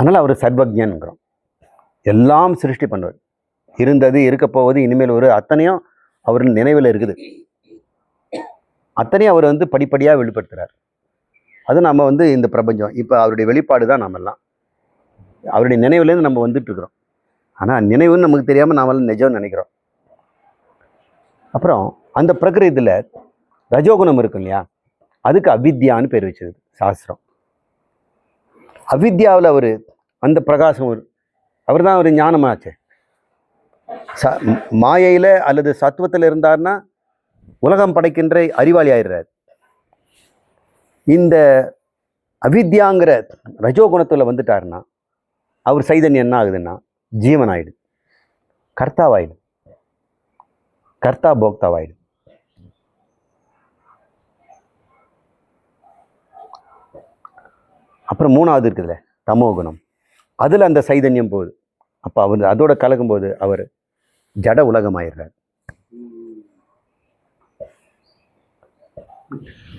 அதனால் அவர் சர்வஜன்கிறோம் எல்லாம் சிருஷ்டி பண்ணுவார் இருந்தது இருக்க போவது இனிமேல் ஒரு அத்தனையும் அவர் நினைவில் இருக்குது. அத்தனையும் அவர் வந்து படிப்படியாக வெளிப்படுத்துகிறார் அது நம்ம வந்து இந்த பிரபஞ்சம் இப்போ அவருடைய வெளிப்பாடு தான் நாமெல்லாம். அவருடைய நினைவுலேருந்து நம்ம வந்துட்டு இருக்கிறோம் ஆனால் நினைவுன்னு நமக்கு தெரியாமல் நாமெல்லாம் நிஜம்னு நினைக்கிறோம். அப்புறம் அந்த பிரகிருதியில் ரஜோகுணம் இருக்கும் இல்லையா? அதுக்கு அவித்யான்னு பேர் வச்சது சாஸ்திரம். அவித்யாவில் அவர் அந்த பிரகாசம் அவர் தான் ஒரு ஞானமாச்சு. ச மாயையில் அல்லது சத்துவத்தில் இருந்தார்னா உலகம் படைக்கின்ற அறிவாளி ஆயிடுறார் இந்த அவித்யாங்கிற ரஜோகுணத்தில் வந்துட்டாருன்னா அவர் சைதன்யம் என்ன ஆகுதுன்னா ஜீவன் ஆயிடுது கர்த்தாவாயிடு கர்த்தா போக்தாவாயிடு அப்புறம் மூணாவது இருக்குதுல்ல தமோ குணம் அதில் அந்த சைதன்யம் போகுது. அப்போ அவர் அதோட கலக்கும்போது அவர் ஜட உலகமாயிடுறார்.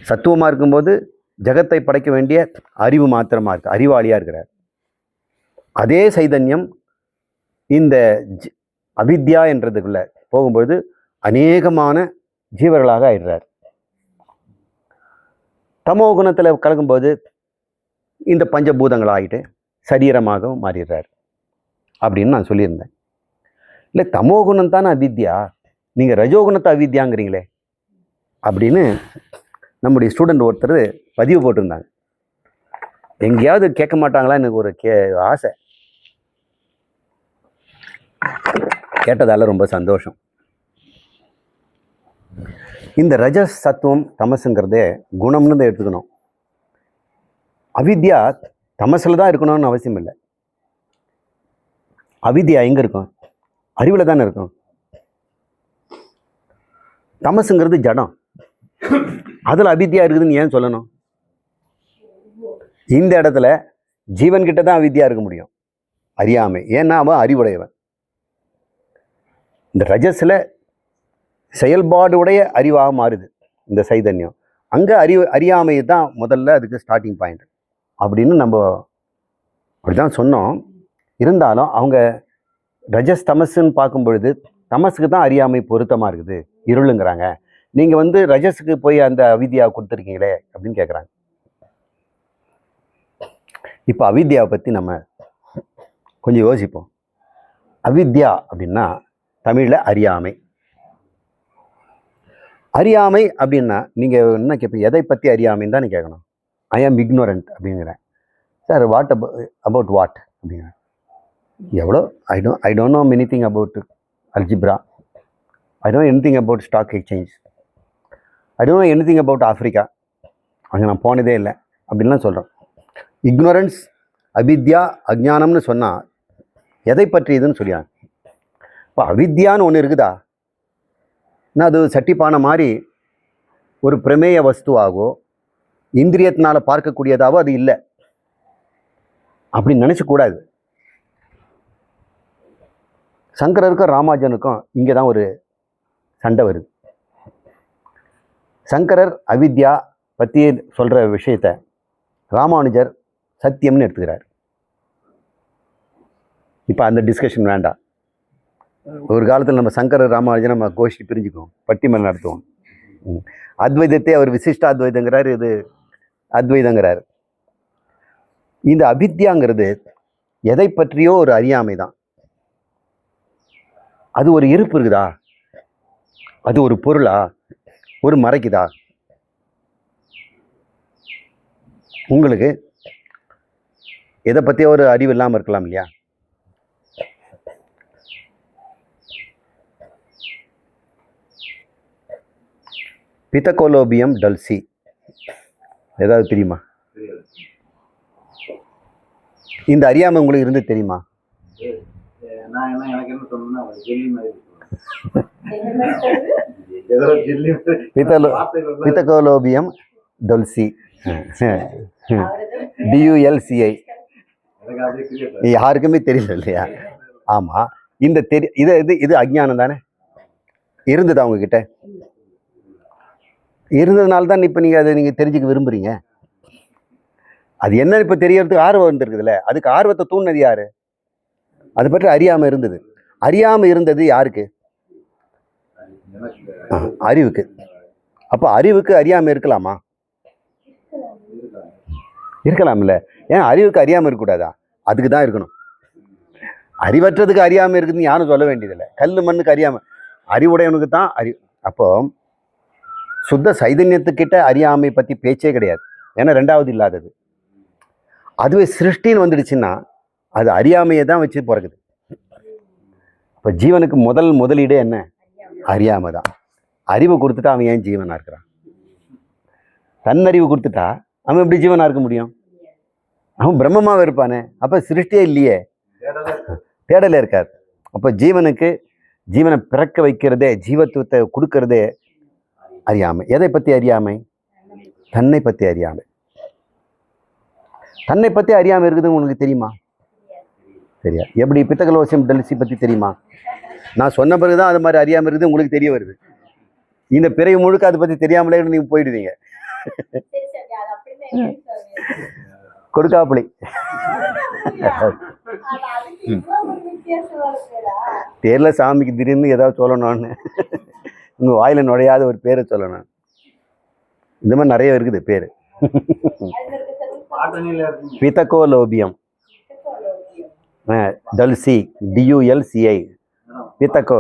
சத்துவமாக இருக்கும்போது ஜகத்தை படைக்க வேண்டிய அறிவு மாத்திரமாக இருக்கு அறிவாளியாக இருக்கிறார். அதே சைதன்யம் இந்த ஜி- அவித்யா என்றதுக்குள்ள போகும்போது அநேகமான ஜீவர்களாக ஆயிடுறார். தமோ குணத்தில் கலக்கும்போது இந்த பஞ்சபூதங்கள் ஆகிட்டு சரீரமாகவும் மாறிடுறார் அப்படின்னு நான் சொல்லியிருந்தேன். இல்லை தமோ குணம் தானே அவித்யா? நீங்கள் ரஜோகுணத்தை அவித்யாங்கிறீங்களே அப்படின்னு நம்முடைய ஸ்டூடெண்ட் ஒருத்தர் பதிவு போட்டிருந்தாங்க. எங்கேயாவது கேட்க மாட்டாங்களா எனக்கு ஒரு கே ஆசை. கேட்டதால ரொம்ப சந்தோஷம். இந்த ரஜ சத்துவம் தமசுங்கிறதே குணம்னு தான் எடுத்துக்கணும். அவித்யா தமசில் தான் இருக்கணும்னு அவசியம் இல்லை. அவித்யா எங்கே இருக்கும் அறிவில் தானே இருக்கும் தமசுங்கிறது ஜடம். அதில் அவித்யா இருக்குதுன்னு ஏன் சொல்லணும்? இந்த இடத்துல ஜீவன்கிட்ட தான் அவித்யா இருக்க முடியும். அறியாமை. ஏன்னா அவன் அறிவுடையவன். இந்த ரஜஸில் செயல்பாடுடைய அறிவாக மாறுது இந்த சைதன்யம். அங்கே அறிவு அறியாமை தான் முதல்ல அதுக்கு ஸ்டார்டிங் பாயிண்ட் அப்படின்னு நம்ம அப்படி தான் சொன்னோம். இருந்தாலும் அவங்க ரஜஸ் தமஸுன்னு பார்க்கும் பொழுது தமஸுக்கு தான் அறியாமை பொருத்தமாக இருக்குது. இருளுங்கிறாங்க. நீங்கள் வந்து ரஜஸுக்கு போய் அந்த அவித்யா கொடுத்துருக்கீங்களே அப்படின்னு கேட்குறாங்க இப்போ அவித்யாவை பற்றி நம்ம கொஞ்சம் யோசிப்போம். அவித்யா அப்படின்னா தமிழில் அறியாமை. அறியாமை அப்படின்னா நீங்கள் என்ன கேட்பீங்க எதை பற்றி அறியாமைன்னு தான் கேட்கணும் ஐ ஆம் இக்னோரண்ட் அப்படிங்கிறேன். சார் வாட் அப அபவுட் வாட் அப்படிங்கிறேன். எவ்வளோ? I don I don't know many thing about algebra I don't any thing about stock exchange I don't know any thing about Africa அங்கே நான் போனதே இல்லை. அப்படின்லாம் சொல்கிறேன் இக்னோரன்ஸ் அவித்யா அஜானம்னு சொன்னால் எதை பற்றி இதுன்னு சொல்லியாங்க. இப்போ அவித்யான்னு ஒன்று இருக்குதா? என்ன அது சட்டிப்பான மாதிரி ஒரு பிரமேய வஸ்துவாகோ இந்திரியத்தினால பார்க்கக்கூடியதாவோ அது இல்லை. அப்படின்னு நினச்சக்கூடாது சங்கரருக்கும் ராமாஜனுக்கும் இங்கே தான் ஒரு சண்டை வருது. சங்கரர் அவித்யா பற்றி சொல்கிற விஷயத்த ராமானுஜர் சத்தியம்னு எடுத்துக்கிறார். இப்போ அந்த டிஸ்கஷன் வேண்டாம். ஒரு காலத்தில் நம்ம சங்கரர் ராமானுஜர் நம்ம கோஷ்டி பிரிஞ்சுக்குவோம். பட்டிமன்றம் நடத்துவோம். அத்வைதத்தை அவர் விசிஷ்ட அத்வைதங்கிறார் இது அத்வைதங்கிறார். இந்த அபித்யாங்கிறது எதை பற்றியோ ஒரு அறியாமை தான் அது ஒரு இருப்பு இருக்குதா? அது ஒரு பொருளா? ஒரு மறைக்குதா? உங்களுக்கு எதை பற்றிய ஒரு அறிவு இல்லாமல் இருக்கலாம் இல்லையா? பித்தகோலோபியம் டல்சி. ஏதாவது தெரியுமா? இந்த அறியாமை உங்களுக்கு இருந்து தெரியுமா? பித்தகோலோபியம் டொல்சி. டியூஎல்சிஐ யாருக்குமே தெரியல இல்லையா? ஆமாம் இந்த தெரி இது இது இது அஜ்ஞானம் தானே? இருந்தது அவங்க கிட்ட இருந்ததுனால தான் இப்போ நீங்கள் அதை நீங்கள் தெரிஞ்சுக்க விரும்புகிறீங்க அது என்னன்னு இப்போ தெரியறதுக்கு ஆர்வம் இருந்திருக்குதுல்ல அதுக்கு ஆர்வத்தை தூண்டினது யார்? அது பற்றி அறியாமல் இருந்தது. அறியாமல் இருந்தது யாருக்கு? அறிவுக்கு. அப்போ அறிவுக்கு அறியாமல் இருக்கலாமா? இருக்கலாம்ல. ஏன் அறிவுக்கு அறியாமல் இருக்கக்கூடாதா? அதுக்கு தான் இருக்கணும். அறிவற்றதுக்கு அறியாமல் இருக்குதுன்னு யாரும் சொல்ல வேண்டியதில்லை. கல் மண்ணுக்கு அறியாமல் அறிவுடையவனுக்கு தான் அறி அப்போ சுத்த சைதன்யத்துக்கிட்ட அறியாமை பற்றி பேச்சே கிடையாது. ஏன்னா ரெண்டாவது இல்லாதது. அதுவே சிருஷ்டின்னு வந்துடுச்சுன்னா அது அறியாமையை தான் வச்சு பிறகுது. இப்போ ஜீவனுக்கு முதல் முதலீடு என்ன? அறியாமை தான். அறிவு கொடுத்துட்டா அவன் ஏன் ஜீவனாக இருக்கிறான்? தன்னறிவு கொடுத்துட்டா அவன் எப்படி ஜீவனாக இருக்க முடியும்? அவன் பிரம்மமாகவே இருப்பானே. அப்போ சிருஷ்டியே இல்லையே. தேடலே இருக்காது. அப்போ ஜீவனுக்கு ஜீவனை பிறக்க வைக்கிறதே ஜீவத்துவத்தை கொடுக்கறதே அறியாமை. எதை பற்றி அறியாமை? தன்னை பற்றி அறியாமை. தன்னை பற்றி அறியாமல் இருக்குது உங்களுக்கு தெரியுமா? தெரியா எப்படி பித்தகலோசியம் டெலிசி பற்றி தெரியுமா? நான் சொன்ன பிறகு தான் அது மாதிரி அறியாமல் இருக்குது உங்களுக்கு தெரிய வருது. இந்த பிறகு முழுக்க அதை பற்றி தெரியாமலே நீங்கள் போயிடுவீங்க? கொடுக்காப்புளி. பேர்ல சாமிக்கு திடீர்னு ஏதாவது சொல்லணும்னு உங்கள் வாயில் நுழையாத ஒரு பேரை சொல்லணும். இந்த மாதிரி நிறைய இருக்குது பேர். அதுல லோபியம் பித்தகோலோபியம் டல்சி டியூஎல்சிஐ. பித்தகோ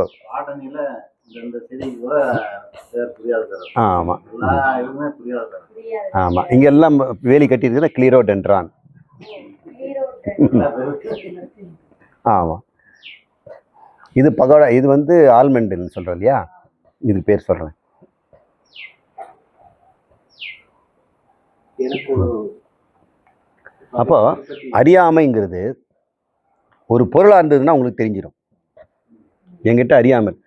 ஆ ஆமாம் ஆமாம் இங்கே எல்லாம் வேலி கட்டியிருக்குன்னா கிளீரோடென்ட்ரான். டென்ட்ரான் ஆமாம் இது பகோடா இது வந்து ஆல்மண்டுன்னு சொல்கிறோம் இல்லையா? இதுக்கு பேர் சொல்கிறேன் அப்போ அறியாமைங்கிறது ஒரு பொருளாக இருந்ததுன்னா உங்களுக்கு தெரிஞ்சிடும் என்கிட்ட அறியாமல்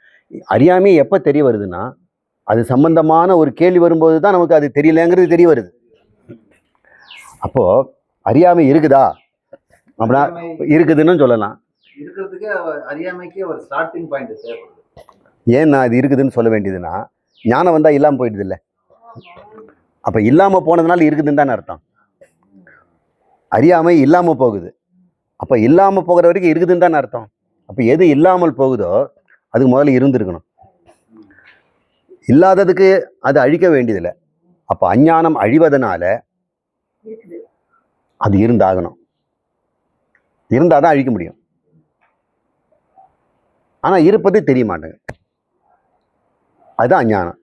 அறியாமை எப்போ தெரிய வருதுன்னா அது சம்பந்தமான ஒரு கேள்வி வரும்போது தான் நமக்கு அது தெரியலங்கிறது தெரிய வருது. அப்போது அறியாமை இருக்குதா? அப்படின்னா இருக்குதுன்னு சொல்லலாம். இருக்கிறதுக்கே அறியாமைக்கே ஒரு ஸ்டார்டிங் பாயிண்ட் தேவைப்படுது ஏன் நான் இது இருக்குதுன்னு சொல்ல வேண்டியதுன்னா ஞானம் வந்தால் இல்லாமல் போயிடுது இல்லை அப்போ இல்லாமல் போனதுனால இருக்குதுன்னு தானே அர்த்தம். அறியாமை இல்லாமல் போகுது. அப்போ இல்லாமல் போகிற வரைக்கும் இருக்குதுன்னு தானே அர்த்தம். அப்போ எது இல்லாமல் போகுதோ அதுக்கு முதல்ல இருந்திருக்கணும். இல்லாததுக்கு அது அழிக்க வேண்டியதில்லை. அப்போ அஞ்ஞானம் அழிவதனால. அது இருந்தாகணும். இருந்தால் தான் அழிக்க முடியும். ஆனால் இருப்பது தெரிய மாட்டேங்குது. அதுதான் அஞ்ஞானம்.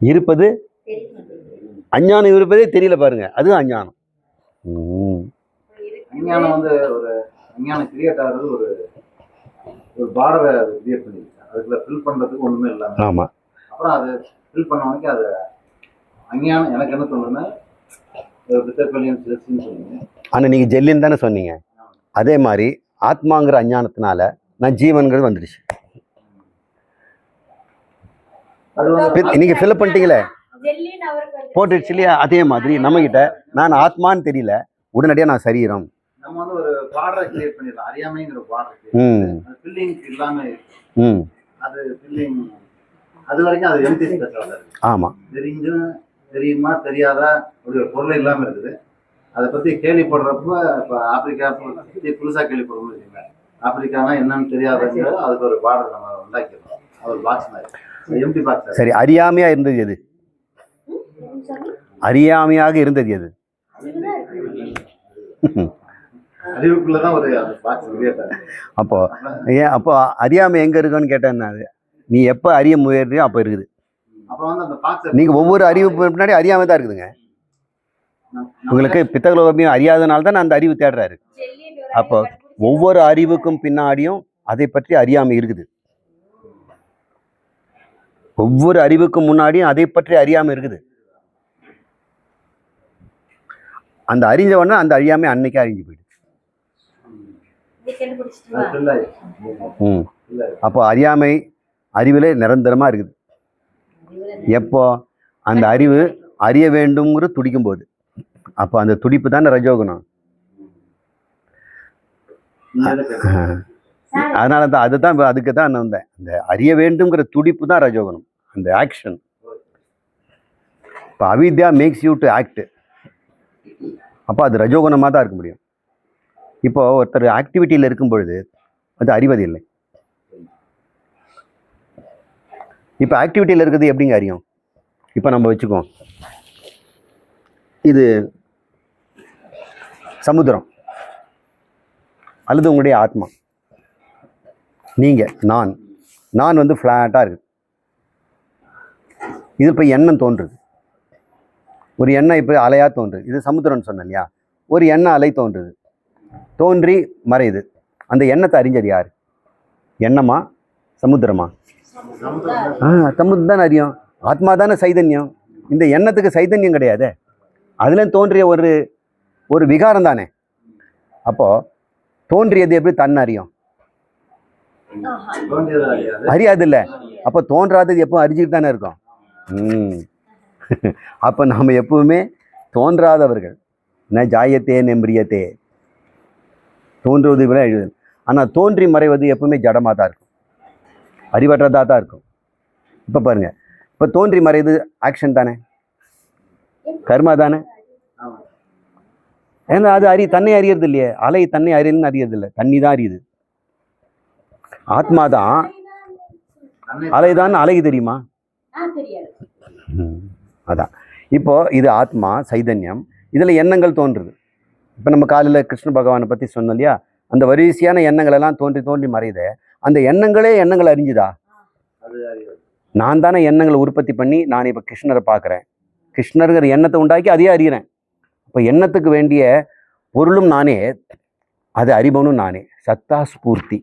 இருப்பது. அஞ்ஞானம் இருப்பதே தெரியல பாருங்க. அதுதான் அஞ்ஞானம். அஞ்ஞானம் வந்து ஒரு அஞ்ஞானம் கிரியேட் ஆகிறது ஒரு ஒரு பார்டரை கிரியேட் பண்ணிருச்சு அதுக்குள்ள ஃபில் பண்றதுக்கு ஒண்ணுமே இல்லாம. ஆமா. அப்புறம் அது ஃபில் பண்ண உடனே அது அஞ்ஞானம் எனக்கு என்ன தோணுதுன்னா ஆனால் நீங்கள் ஜெல்லின்னு தானே சொன்னீங்க. அதே மாதிரி ஆத்மாங்கிற அஞ்ஞானத்தினால நான் ஜீவன்கிறது வந்துடுச்சு அது வந்து பித்- நீங்க ஃபில்அப் பண்ணிட்டீங்களே? போட்டுடுச்சு இல்லையா? அதே மாதிரி நம்மகிட்ட நான் ஆத்மான்னு தெரியல. உடனடியாக நான் சரீரம் நம்ம வந்து ஒரு பார்டரை கிரியேட் பண்ணிடலாம். அறியாமைங்கிற பார்டர் ஃபில்லிங் இல்லாம. ம். அது ஃபில்லிங் அது வரைக்கும் அது எம்டி ஸ்பெஷல் ஆமாம் தெரிஞ்சும் தெரியுமா தெரியாதா? ஒரு பொருள் இல்லாம இருக்குது. அதை பத்தி கேள்விப்படுறப்ப இப்ப ஆப்பிரிக்கா பத்தி புதுசா கேள்விப்படுறோம்னு வச்சுக்கோங்க ஆப்பிரிக்கானா என்னன்னு தெரியாதுங்கிற அதுக்கு ஒரு பார்டர் நம்ம உண்டாக்கிடுறோம் அது ஒரு பாக்ஸ் மாதிரி. சரி அறியாமையாக இருந்தது எது. அறியாமையாக இருந்தது எது? அப்போ ஏன் அப்போ அறியாமை எங்கே இருக்குன்னு கேட்டேன் நான் நீ எப்போ அறிய முயறியோ அப்போ இருக்குது. நீங்கள் ஒவ்வொரு அறிவு பின்னாடி அறியாமை தான் இருக்குதுங்க. உங்களுக்கு பித்தகலோபியம் அறியாதனால தான் அந்த அறிவு தேடுறாரு. அப்போ ஒவ்வொரு அறிவுக்கும் பின்னாடியும் அதை பற்றி அறியாமை இருக்குது. ஒவ்வொரு அறிவுக்கும் முன்னாடியும் அதை பற்றி அறியாமை இருக்குது. அந்த அறிஞ்சவொடனே அந்த அறியாமை அன்னைக்கே அழிஞ்சு போயிடுது. ம். அப்போ அறியாமை அறிவிலே நிரந்தரமாக இருக்குது. எப்போ? அந்த அறிவு அறிய வேண்டுங்கிற துடிக்கும் போது அப்போ அந்த துடிப்பு தானே ரஜோகுணம். அதனால தான் அதுதான் அதுக்கு தான் நான் வந்தேன். அந்த அறிய வேண்டுங்கிற துடிப்பு தான் ரஜோகுணம். அந்த ஆக்ஷன் இப்போ அவித்யா மேக்ஸ் யூ டு ஆக்ட் அப்போ அது ரஜோகுணமாக தான் இருக்க முடியும். இப்போ ஒருத்தர் ஆக்டிவிட்டியில் இருக்கும் பொழுது அது அறிவது இல்லை இப்போ ஆக்டிவிட்டியில் இருக்கிறது எப்படிங்க அறியும்? இப்போ நம்ம வச்சுக்குவோம். இது சமுத்திரம். அல்லது உங்களுடைய ஆத்மா. நீங்கள் நான். நான் வந்து ஃப்ளாட்டாக இருக்குது இது இப்போ எண்ணம் தோன்றுது. ஒரு எண்ணெய் இப்போ அலையாக தோன்றுது. இது சமுத்திரம்னு சொன்னேன் இல்லையா? ஒரு எண்ணெய் அலை தோன்றுது. தோன்றி மறையுது. அந்த எண்ணத்தை அறிஞ்சது யார்? எண்ணமா? சமுத்திரமா? ஆ சமுத்திரம் தானே அறியும். ஆத்மா தானே சைதன்யம். இந்த எண்ணத்துக்கு சைதன்யம் கிடையாதே. அதுலேயும் தோன்றிய ஒரு ஒரு விகாரம் தானே அப்போது தோன்றியது எப்படி தன் அறியும்? அறியாது இல்லை அப்போ தோன்றாதது எப்போ அறிஞ்சிட்டு தானே இருக்கும். அப்போ நாம் எப்பவுமே தோன்றாதவர்கள். ந ஜாயத்தே நெம்பிரியத்தே தோன்றுவது விட எழுது ஆனால் தோன்றி மறைவது எப்பவுமே ஜடமாக தான் இருக்கும். அறிவற்றதாக தான் இருக்கும். இப்போ பாருங்கள் இப்போ தோன்றி மறைவது ஆக்ஷன் தானே? கர்மா தானே? ஏன்னா அது அறி தன்னை அறியறது இல்லையே. அலை தன்னை அறியலன்னு அறியறது இல்லை. தண்ணி தான் அறியுது. ஆத்மா தான். தன்னை அலை தான் அலைக்கு தெரியுமா? அதான். இப்போது இது ஆத்மா சைதன்யம் இதில் எண்ணங்கள் தோன்றுது. இப்போ நம்ம காலையில் கிருஷ்ண பகவானை பற்றி சொன்னோம் இல்லையா? அந்த வரிசையான எண்ணங்கள் எல்லாம் தோன்றி தோன்றி மறையுது. அந்த எண்ணங்களே எண்ணங்கள் அறிஞ்சுதா? அது நான் தானே எண்ணங்களை உற்பத்தி பண்ணி நான் இப்போ கிருஷ்ணரை பார்க்குறேன். கிருஷ்ணருங்கிற எண்ணத்தை உண்டாக்கி அதையே அறிகிறேன். இப்போ எண்ணத்துக்கு வேண்டிய பொருளும் நானே அது அறிபவனும் நானே. சத்தா ஸ்பூர்த்தி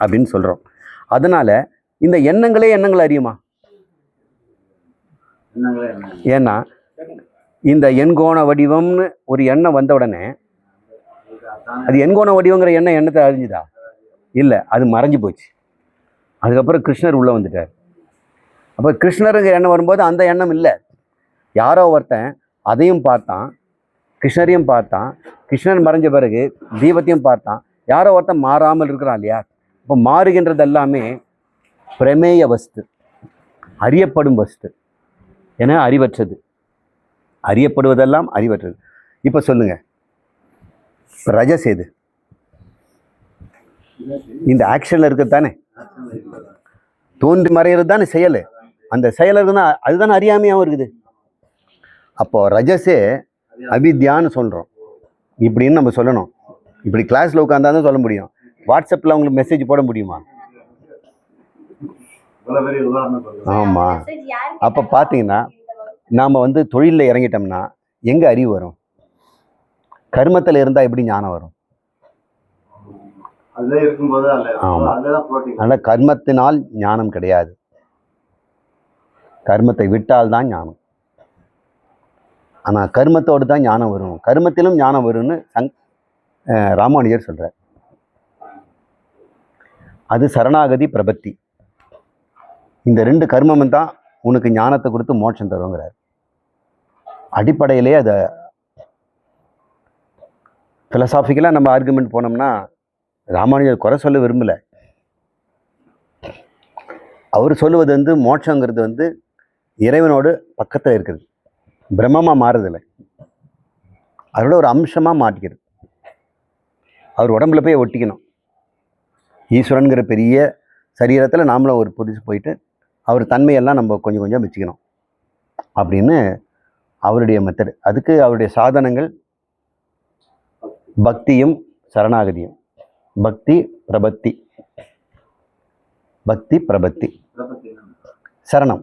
அப்படின்னு சொல்கிறோம் அதனால் இந்த எண்ணங்களே எண்ணங்கள் அறியுமா? ஏன்னா இந்த எண்கோண வடிவம்னு ஒரு எண்ணம் வந்த உடனே அது எண்கோண வடிவங்கிற எண்ணம் எண்ணத்தை அறிஞ்சுதா இல்லை அது மறைஞ்சு போச்சு. அதுக்கப்புறம் கிருஷ்ணர் உள்ளே வந்துட்டார். அப்போ கிருஷ்ணருங்கிற எண்ணம் வரும்போது அந்த எண்ணம் இல்லை. யாரோ ஒருத்தன் அதையும் பார்த்தான் கிருஷ்ணரையும் பார்த்தான் கிருஷ்ணர் மறைஞ்ச பிறகு தீபத்தையும் பார்த்தான். யாரோ ஒருத்தன் மாறாமல் இருக்கிறான் இல்லையா? இப்போ மாறுகின்றது எல்லாமே பிரமேய வஸ்து அறியப்படும் வஸ்து. என அறிவற்றது. அறியப்படுவதெல்லாம் அறிவற்றது. இப்போ சொல்லுங்க. ரஜஸ் எது இந்த ஆக்ஷனில் இருக்கிறது தானே தோன்றி மறைகிறது தானே செயல். அந்த செயல் இருக்குன்னா அதுதானே அறியாமையாகவும் இருக்குது. அப்போ ரஜஸே அவித்யான்னு சொல்கிறோம் இப்படின்னு நம்ம சொல்லணும். இப்படி கிளாஸில் உட்காந்தா தான் சொல்ல முடியும். வாட்ஸ்அப்பில் அவங்களுக்கு மெசேஜ் போட முடியுமா? ஆமாம் யாரு அப்போ பார்த்தீங்கன்னா நாம் வந்து தொழிலில் இறங்கிட்டோம்னா எங்கே அறிவு வரும்? கர்மத்தில் இருந்தால் எப்படி ஞானம் வரும்? ஆமா. அதனால் கர்மத்தினால் ஞானம் கிடையாது. கர்மத்தை விட்டால் தான் ஞானம். ஆனால் கர்மத்தோடு தான் ஞானம் வரும். கர்மத்திலும் ஞானம் வரும்னு சங் ராமானுஜர் சொல்கிறார் அது சரணாகதி பிரபத்தி. இந்த ரெண்டு கர்மமும் தான் உனக்கு ஞானத்தை கொடுத்து மோட்சம் தருங்கிறார் அடிப்படையிலே அதை ஃபிலசாஃபிக்கலாக நம்ம ஆர்குமெண்ட் போனோம்னா ராமானுஜர் குறை சொல்ல விரும்பலை. அவர் சொல்லுவது வந்து மோட்சங்கிறது வந்து இறைவனோடு பக்கத்தில் இருக்குது. பிரம்மமாக மாறுதில்லை அதோட ஒரு அம்சமாக மாட்டிக்கிறது அவர் உடம்புல போய் ஒட்டிக்கணும். ஈஸ்வரனுங்கிற பெரிய சரீரத்தில் நாமளும் ஒரு புதுசு போயிட்டு அவர் தன்மையெல்லாம் நம்ம கொஞ்சம் கொஞ்சம் வச்சுக்கணும். அப்படின்னு அவருடைய மெத்தடு அதுக்கு அவருடைய சாதனங்கள் பக்தியும் சரணாகதியும். பக்தி பிரபத்தி. பக்தி பிரபத்தி. சரணம்.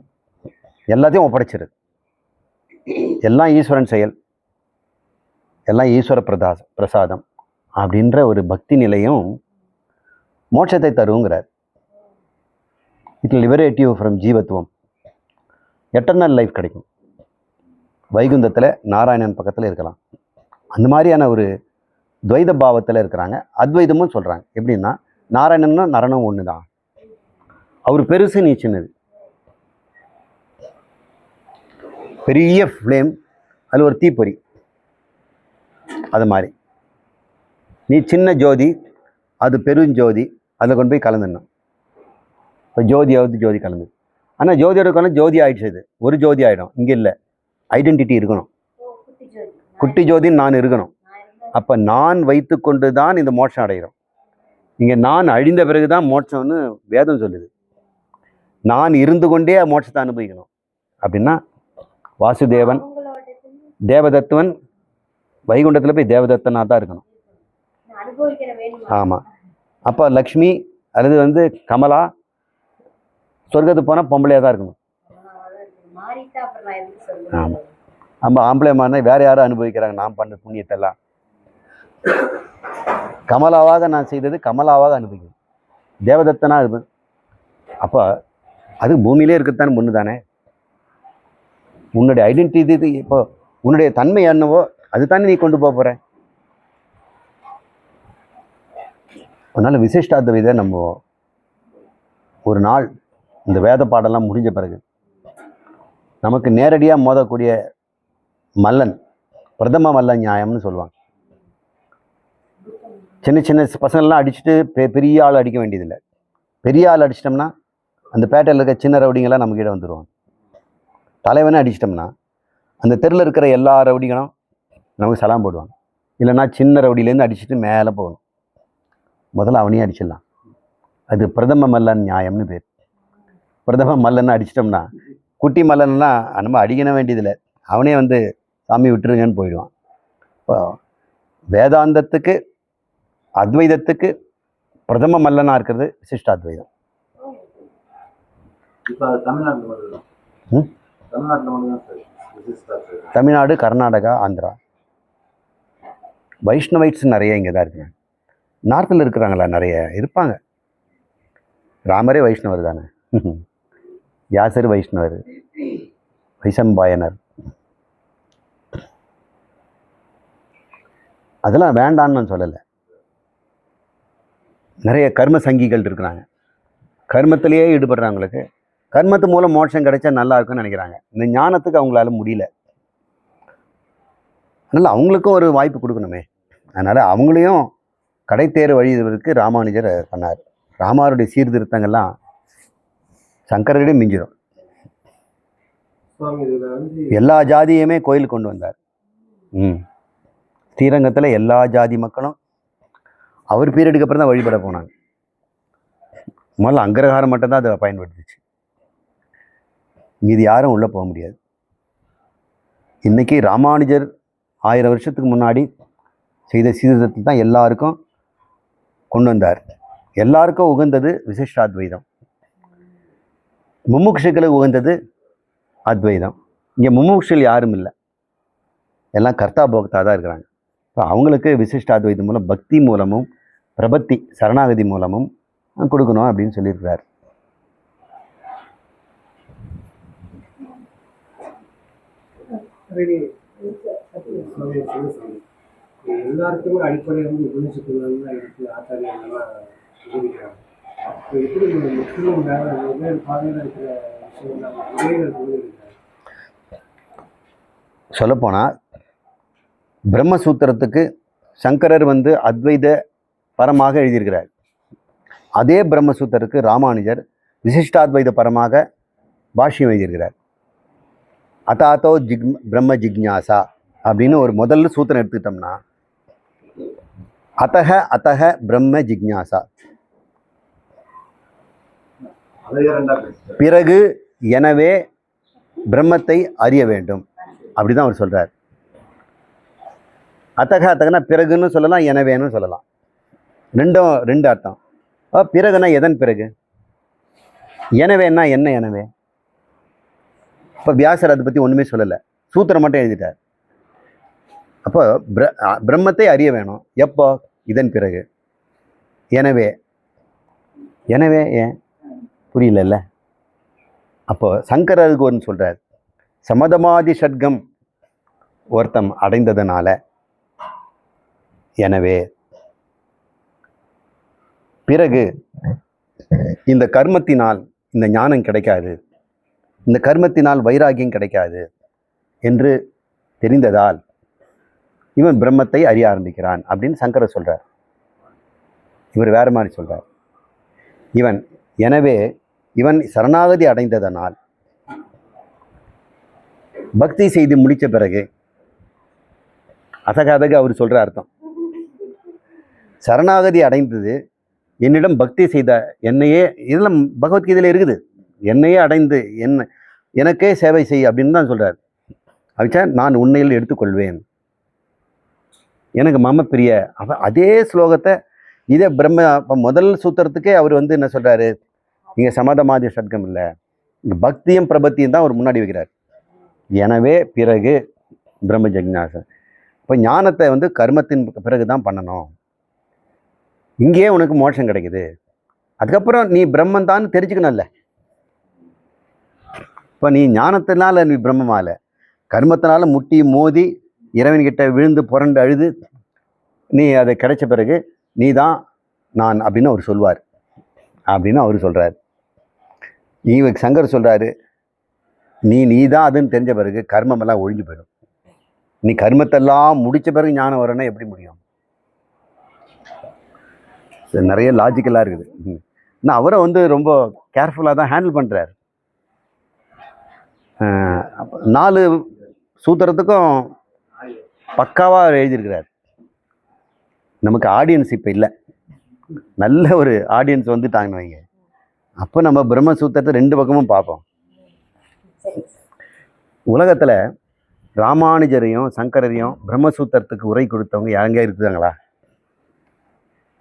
எல்லாத்தையும் ஒப்படைச்சிருது எல்லாம் ஈஸ்வரன் செயல். எல்லாம் ஈஸ்வர பிரதாசம் பிரசாதம். அப்படின்ற ஒரு பக்தி நிலையும் மோட்சத்தை தருங்கிறார். இட் லிபரேட் யூ ஃப்ரம் ஜீவத்துவம். எட்டர்னல் லைஃப் கிடைக்கும். வைகுந்தத்தில் நாராயணன் பக்கத்தில் இருக்கலாம். அந்த மாதிரியான ஒரு துவைத பாவத்தில் இருக்கிறாங்க. அத்வைதமும் சொல்கிறாங்க எப்படின்னா நாராயணன்னா நரணம் ஒன்று தான் அவர் பெருசு நீ சின்னது பெரிய ஃப்ளேம் அதில் ஒரு தீப்பொறி. அது மாதிரி. நீ சின்ன ஜோதி அது பெருஞ்சோதி அதில் கொண்டு போய் கலந்துடணும். இப்போ ஜோதியாவது ஜோதி கலந்து. ஆனால் ஜோதியோட கலந்து ஜோதி ஆயிடுச்சு இது. ஒரு ஜோதி ஆகிடும் இங்கே இல்லை. ஐடென்டிட்டி இருக்கணும். குட்டி ஜோதி குட்டி ஜோதின்னு நான் இருக்கணும். அப்போ நான் வைத்து கொண்டு தான் இந்த மோட்சம் அடைகிறோம். இங்கே நான் அழிந்த பிறகு தான் மோட்சம்னு வேதம் சொல்லுது. நான் இருந்து கொண்டே மோட்சத்தை அனுபவிக்கணும். அப்படின்னா வாசுதேவன் தேவதத்துவன் வைகுண்டத்தில் போய் தேவதத்தனாக தான் இருக்கணும் ஆமாம் அப்போ லக்ஷ்மி அல்லது வந்து கமலா சொர்க்கத்துக்கு போனால் பொம்பளையாக தான் இருக்கணும். மாறிட்டா அப்புறம் நான் எதுக்கு ஆமா. சொல்லுவேன் நம்ம ஆம்பளை மாதிரி வேற யாரும் அனுபவிக்கிறாங்க? நான் பண்ண புண்ணியத்தெல்லாம். கமலாவாக நான் செய்தது கமலாவாக அனுபவிக்கணும் தேவதத்தனா இருப்பேன் அப்போ அது பூமியிலே இருக்கத்தான் முன்னு தானே? உன்னுடைய ஐடென்டிட்டி இது இப்போ உன்னுடைய தன்மை என்னவோ அதுதானே நீ கொண்டு போக போற? அதனால விசிஷ்டாத்வைதை நம்ம ஒரு நாள் இந்த வேத பாடெல்லாம் முடிஞ்ச பிறகு நமக்கு நேரடியாக மோதக்கூடிய மல்லன் பிரதம மல்ல நியாயம்னு சொல்லுவாங்க. சின்ன சின்ன பசங்கள்லாம் அடிச்சுட்டு பெ பெரிய ஆள் அடிக்க வேண்டியதில்லை. பெரிய ஆள் அடிச்சிட்டோம்னா அந்த பேட்டையில் இருக்க சின்ன ரவுடிங்கெல்லாம் நம்ம கிட்ட வந்துடுவாங்க தலைவனே அடிச்சிட்டோம்னா அந்த தெருவில் இருக்கிற எல்லா ரவுடிகளும் நமக்கு சலாம் போடுவாங்க. இல்லைன்னா சின்ன ரவுடியிலேருந்து அடிச்சுட்டு மேலே போகணும். முதல்ல அவனையும் அடிச்சிடலாம். அது பிரதம மல்லன் நியாயம்னு பேர். பிரதம மல்லன் அடிச்சிட்டோம்னா குட்டி மல்லன்லாம் நம்ம அடிக்கணும் வேண்டியதில்லை. அவனே வந்து சாமி விட்டுருங்கன்னு போயிடுவான். இப்போ வேதாந்தத்துக்கு அத்வைதத்துக்கு பிரதம மல்லனாக இருக்கிறது விசிஷ்டாத்வைதம் இப்போ அது தமிழ்நாட்டில் மட்டும் தான் ம்? தமிழ்நாட்டில் மட்டும் தான் சார் விசிஷ்டாத்வைதம். தமிழ்நாடு கர்நாடகா ஆந்திரா. வைஷ்ணவைட்ஸ் நிறைய இங்கே தான் இருக்குங்க நார்த்தில் இருக்கிறாங்களா நிறைய? இருப்பாங்க. ராமரே வைஷ்ணவர் தானே. வியாசர் வைஷ்ணவர் வைசம்பாயனர். அதெல்லாம் வேண்டான்னு நான் சொல்லலை. நிறைய கர்ம சங்கிகள் இருக்கிறாங்க. கர்மத்திலேயே ஈடுபடுறவங்களுக்கு கர்மத்து மூலம் மோட்சம் கிடைச்சா நல்லா இருக்கும்னு நினைக்கிறாங்க. இந்த ஞானத்துக்கு அவங்களால முடியல. அதனால் அவங்களுக்கும் ஒரு வாய்ப்பு கொடுக்கணுமே. அதனால் அவங்களையும் கடைத்தேர் வழிவதற்கு ராமானுஜர் பண்ணார். ராமாருடைய சீர்திருத்தங்கள்லாம் சங்கரரிடையே மிஞ்சிடும் எல்லா ஜாதியுமே கோயிலுக்கு கொண்டு வந்தார். ம். ஸ்ரீரங்கத்தில் எல்லா ஜாதி மக்களும் அவர் பீரியடுக்கு அப்புறம் தான் வழிபட போனாங்க. முதல்ல அங்கரகாரம் மட்டும்தான் அதை பயன்படுத்துச்சு. மீதி யாரும் உள்ளே போக முடியாது. இன்னைக்கு ராமானுஜர் ஆயிரம் வருஷத்துக்கு முன்னாடி செய்த சீர்திருத்தத்தை தான் எல்லாருக்கும் கொண்டு வந்தார். எல்லாருக்கும் உகந்தது விசிஷ்டாத்வைதம் முமுட்சுகளுக்கு உகந்தது அத்வைதம். இங்கே முமுட்சுகள் யாரும் இல்லை. எல்லாம் கர்த்தா போக்தா தான் இருக்கிறாங்க. இப்போ அவங்களுக்கு விசிஷ்டாத்வைதம் மூலம் பக்தி மூலமும் பிரபத்தி சரணாகதி மூலமும் கொடுக்கணும் அப்படின்னு சொல்லியிருக்கிறார். எல்லாருக்குமே அடிப்படை வந்து எப்படி முற்றிலும் வெவ்வேறு பாதையில் இருக்கிற விஷயங்கள் சொல்லப்போனால் பிரம்மசூத்திரத்துக்கு சங்கரர் வந்து அத்வைத பரமாக எழுதியிருக்கிறார். அதே பிரம்மசூத்திரத்துக்கு ராமானுஜர் விசிஷ்டாத்வைத பரமாக பாஷ்யம் எழுதியிருக்கிறார். அதாத்தோ ஜிக் பிரம்ம ஜிக்ஞாசா அப்படின்னு ஒரு முதல்ல சூத்திரம் எடுத்துக்கிட்டோம்னா அத்தக அத்தக பிரம்ம ஜிக்ஞாசா. பிறகு எனவே பிரம்மத்தை அறிய வேண்டும். அப்படி தான் அவர் சொல்கிறார் அத்தக அத்தகனா பிறகுன்னு சொல்லலாம் எனவேன்னு சொல்லலாம். ரெண்டும் ரெண்டு அர்த்தம். பிறகுனா எதன் பிறகு? எனவேன்னா என்ன எனவே? இப்போ வியாசர் அதை பற்றி ஒன்றுமே சொல்லலை. சூத்திரம் மட்டும் எழுதிட்டார். அப்போ பிர பிரம்மத்தை அறிய வேணும். எப்போ? இதன் பிறகு. எனவே எனவே ஏன்? புரியலல்ல? அப்போ சங்கரருக்கு ஒன்று சொல்கிறார் சமதமாதி ஷட்கம் ஒருத்தம் அடைந்ததுனால எனவே பிறகு இந்த கர்மத்தினால் இந்த ஞானம் கிடைக்காது இந்த கர்மத்தினால் வைராகியம் கிடைக்காது என்று தெரிந்ததால் இவன் பிரம்மத்தை அறிய ஆரம்பிக்கிறான் அப்படின்னு சங்கரர் சொல்கிறார் இவர் வேற மாதிரி சொல்கிறார் இவன் எனவே இவன் சரணாகதி அடைந்ததனால் பக்தி செய்து முடித்த பிறகு அசகாதக அவர் சொல்கிற அர்த்தம். சரணாகதி அடைந்தது என்னிடம் பக்தி செய்த என்னையே இதெல்லாம் பகவத்கீதையில் இருக்குது. என்னையே அடைந்து என்ன எனக்கே சேவை செய் அப்படின்னு தான் சொல்கிறார் அவிச்சா நான் உண்மையில் எடுத்துக்கொள்வேன். எனக்கு மம பிரிய. அவ அதே ஸ்லோகத்தை இதே பிரம்ம முதல் சூத்திரத்துக்கே அவர் வந்து என்ன சொல்கிறாரு இங்கே சமதமாதி சட்கம் இல்லை. இங்கே பக்தியும் பிரபத்தியும் தான் அவர் முன்னாடி வைக்கிறார். எனவே பிறகு பிரம்ம ஜெக்ஞாசம் இப்போ ஞானத்தை வந்து கர்மத்தின் பிறகு தான் பண்ணணும். இங்கேயே உனக்கு மோட்சம் கிடைக்குது. அதுக்கப்புறம் நீ பிரம்மன் தான் தெரிஞ்சுக்கணும்ல இப்போ நீ ஞானத்தினால நீ பிரம்மமால கர்மத்தினால முட்டி மோதி இறைவன்கிட்ட விழுந்து புரண்டு அழுது நீ அதை கிடைச்ச பிறகு நீ தான் நான் அப்படின்னு அவர் சொல்வார். அப்படின்னு அவர் சொல்கிறார் இவ சங்கர் சொல்கிறாரு நீ நீ தான் அதுன்னு தெரிஞ்ச பிறகு கர்மமெல்லாம் ஒழிஞ்சு போயிடும். நீ கர்மத்தெல்லாம் முடித்த பிறகு ஞானம் வரணும்னா எப்படி முடியும்? நிறைய லாஜிக்கலாக இருக்குது. ம். அவரை வந்து ரொம்ப கேர்ஃபுல்லாக தான் ஹேண்டில் பண்ணுறாரு நாலு சூத்திரத்துக்கும் பக்காவாக எழுதியிருக்கிறார். நமக்கு ஆடியன்ஸ் இப்போ இல்லை. நல்ல ஒரு ஆடியன்ஸ் வந்துட்டாங்கன்னு வைங்க. அப்போ நம்ம பிரம்மசூத்திரத்தை ரெண்டு பக்கமும் பார்ப்போம். உலகத்தில் ராமானுஜரையும் சங்கரரையும் பிரம்மசூத்திரத்துக்கு உரை கொடுத்தவங்க யாங்க இருக்குதாங்களா?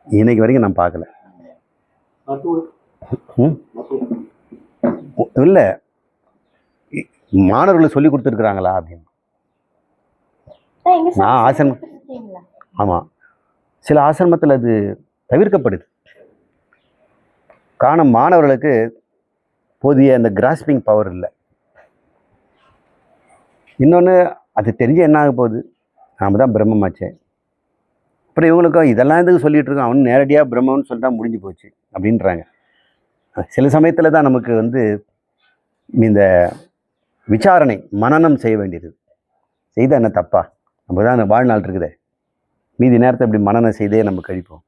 இன்னைக்கு வரைக்கும் நான் பார்க்கல. ம்? இல்லை. மாணவர்களுக்கு சொல்லி கொடுத்துருக்குறாங்களா அப்படின்னு. நான் ஆசிரமம் ஆமாம் சில ஆசிரமத்தில் அது தவிர்க்கப்படுது. காரணம் மாணவர்களுக்கு போதிய அந்த கிராஸ்பிங் பவர் இல்லை. இன்னொன்று அது தெரிஞ்சு என்ன ஆக போகுது? நாம தான் பிரம்மமாச்சே. அப்புறம் இவங்களுக்கும் இதெல்லாம் எதுக்கு சொல்லிகிட்ருக்கோம் இருக்கோம்? நேரடியாக பிரம்மன்னு சொல்லிட்டா முடிஞ்சு போச்சு அப்படின்றாங்க. சில சமயத்தில் தான் நமக்கு வந்து இந்த விசாரணை மனனம் செய்ய வேண்டியது. செய்த என்ன தப்பா? நம்ம தான் வாழ்நாள் இருக்குதே. மீதி நேரத்தை இப்படி மனநம் செய்தே நம்ம கழிப்போம்.